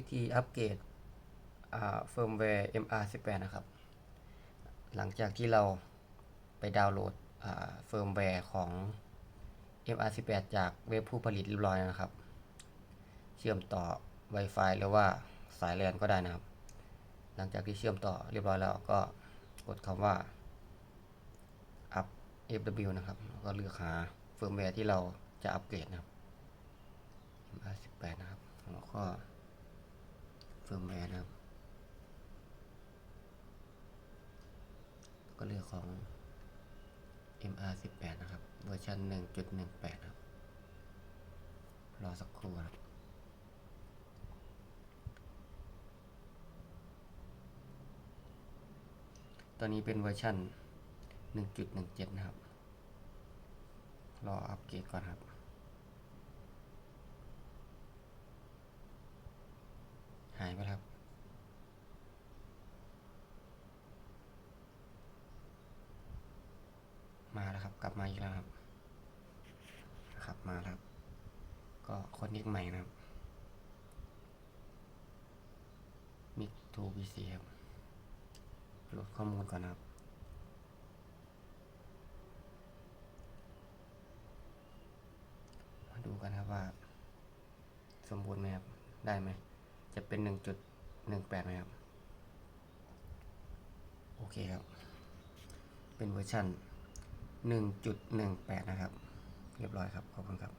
วิธีอัปเกรดเฟิร์มแวร์ MR18 นะครับ หลังจากที่เราไปดาวน์โหลดเฟิร์มแวร์ของ MR18 จากเว็บผู้ผลิตเรียบร้อยนะครับ เชื่อมต่อ Wi-Fi หรือว่าสาย LAN ก็ได้นะครับ หลังจากที่เชื่อมต่อเรียบร้อยแล้วก็กดคำว่า up FW นะครับ แล้วก็เลือกหาเฟิร์มแวร์ที่เราจะอัปเกรดนะครับ MR18 นะครับแล้วก็ ฟิร์มแวร์นะครับ ก็เลือกของ MR18 นะครับ เวอร์ชัน1.18นะครับ รอสักครู่ครับตอนนี้เป็นเวอร์ชัน1.17 นะครับ รออัปเกรดก่อนครับายไปแล้วครับมาแล้วครับ กลับมาอีกแล้วครับนะครับมาแล้วครับก็คนนิกใหม่นะครับมิกทูบีซีครับโหลดข้อมูลก่อนนะครับมาดูกันครับว่า สมบูรณ์ไหมครับ ได้ไหม จะเป็นหนึ่งจุดหนึ่งแปดไหมครับ โอเคครับ เป็นเวอร์ชัน1.18 นะครับ เรียบร้อยครับ ขอบคุณครับ